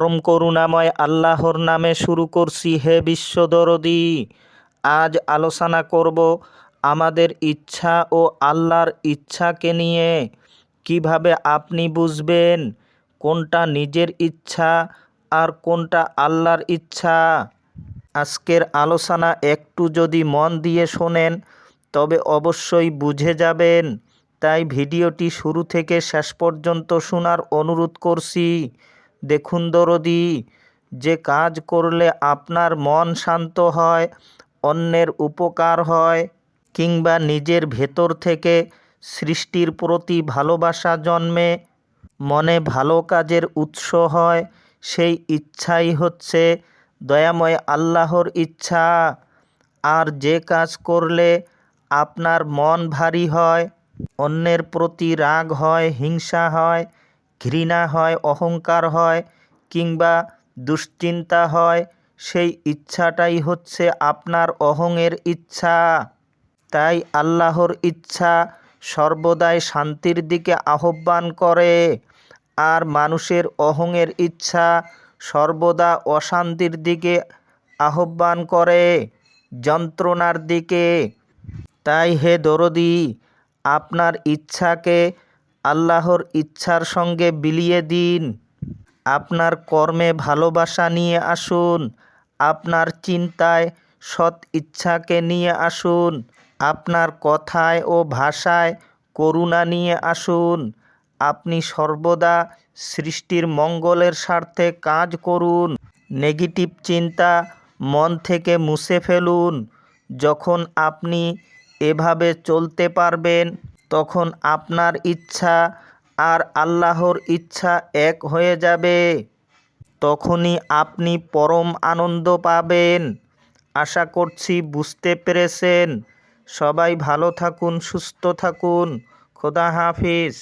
পরম করুণাময় আল্লাহর নামে শুরু করছি হে বিশ্বদরদি। আজ আলোচনা করব আমাদের ইচ্ছা ও আল্লাহর ইচ্ছাকে নিয়ে। কীভাবে আপনি বুঝবেন কোনটা নিজের ইচ্ছা আর কোনটা আল্লাহর ইচ্ছা? আজকের আলোচনা একটু যদি মন দিয়ে শোনেন, তবে অবশ্যই বুঝে যাবেন। তাই ভিডিওটি শুরু থেকে শেষ পর্যন্ত শোনার অনুরোধ করছি। দেখুন দরদি, যে কাজ করলে আপনার মন শান্ত হয়, অন্যের উপকার হয়, কিংবা নিজের ভেতর থেকে সৃষ্টির প্রতি ভালোবাসা জন্মে মনে ভালো কাজের উৎস হয়, সেই ইচ্ছাই হচ্ছে দয়াময় আল্লাহর ইচ্ছা। আর যে কাজ করলে আপনার মন ভারী হয়, অন্যের প্রতি রাগ হয়, হিংসা হয় ঘৃণা হয়, অহংকার হয় কিংবা দুশ্চিন্তা হয়, সেই ইচ্ছাটাই হচ্ছে আপনার অহংয়ের ইচ্ছা। তাই আল্লাহর ইচ্ছা সর্বদাই শান্তির দিকে আহ্বান করে। আর মানুষের অহংয়ের ইচ্ছা সর্বদা অশান্তির দিকে আহ্বান করে, যন্ত্রণার দিকে। তাই হে দরদি, আপনার ইচ্ছাকে আল্লাহর ইচ্ছার সঙ্গে বিলিয়ে দিন। আপনার কর্মে ভালোবাসা নিয়ে আসুন। আপনার চিন্তায় সৎ ইচ্ছাকে নিয়ে আসুন। আপনার কথায় ও ভাষায় করুণা নিয়ে আসুন। আপনি সর্বদা সৃষ্টির মঙ্গলের স্বার্থে কাজ করুন। নেগেটিভ চিন্তা মন থেকে মুছে ফেলুন। যখন আপনি এভাবে চলতে পারবেন তখন আপনার ইচ্ছা আর আল্লাহর ইচ্ছা এক হয়ে যাবে। তখনই আপনি পরম আনন্দ পাবেন। আশা করছি বুঝতে পেরেছেন। সবাই ভালো থাকুন, সুস্থ থাকুন। খোদা হাফিজ।